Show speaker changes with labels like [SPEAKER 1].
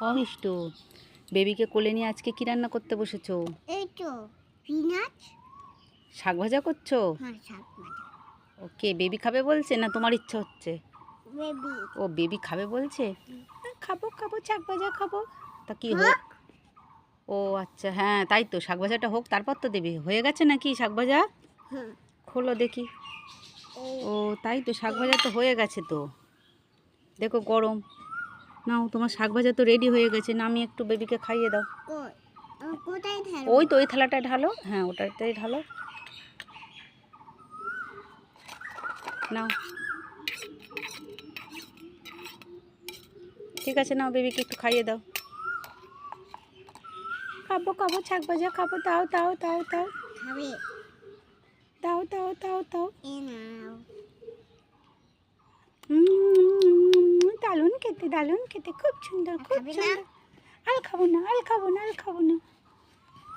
[SPEAKER 1] অমিষ্টু। বেবিকে কোলে নিয়ে আজকে কি রান্না করতে বসেছো?
[SPEAKER 2] এই তো
[SPEAKER 1] শাক ভাজা করছ?
[SPEAKER 2] হ্যাঁ শাক ভাজা।
[SPEAKER 1] ওকে বেবি খাবে বলছে না তোমার ইচ্ছা হচ্ছে?
[SPEAKER 2] বেবি।
[SPEAKER 1] ও বেবি খাবে বলছে? খাব খাব শাক ভাজা খাব। তা কি হোক
[SPEAKER 2] হোক।
[SPEAKER 1] ও আচ্ছা হ্যাঁ তাই তো শাক ভাজাটা হোক তারপর তো দেবে। হয়ে গেছে নাকি শাক ভাজা? খোলো দেখি। ও তাই তো শাক ভাজা তো হয়ে গেছে তো। দেখো গরম। নাও তোমার শাক ভাজা তো রেডি হয়ে গেছে। না আমি একটু বেবিকে খাইয়ে দাও। ওই তো ওই থালাটায় ঢালো। হ্যাঁ ওটাতেই ঢালো। নাও। ঠিক আছে নাও বেবিকে একটু খাইয়ে দাও। খাব খাব শাক ভাজা খাব। তাও তাও তাও তাও
[SPEAKER 2] খাবে?
[SPEAKER 1] তাও তাও তাও তাও
[SPEAKER 2] এ নাও
[SPEAKER 1] উম, দারুণ খেতে খুব সুন্দর খুব সুন্দর। আল খাব না আল খাব না আল খাব না।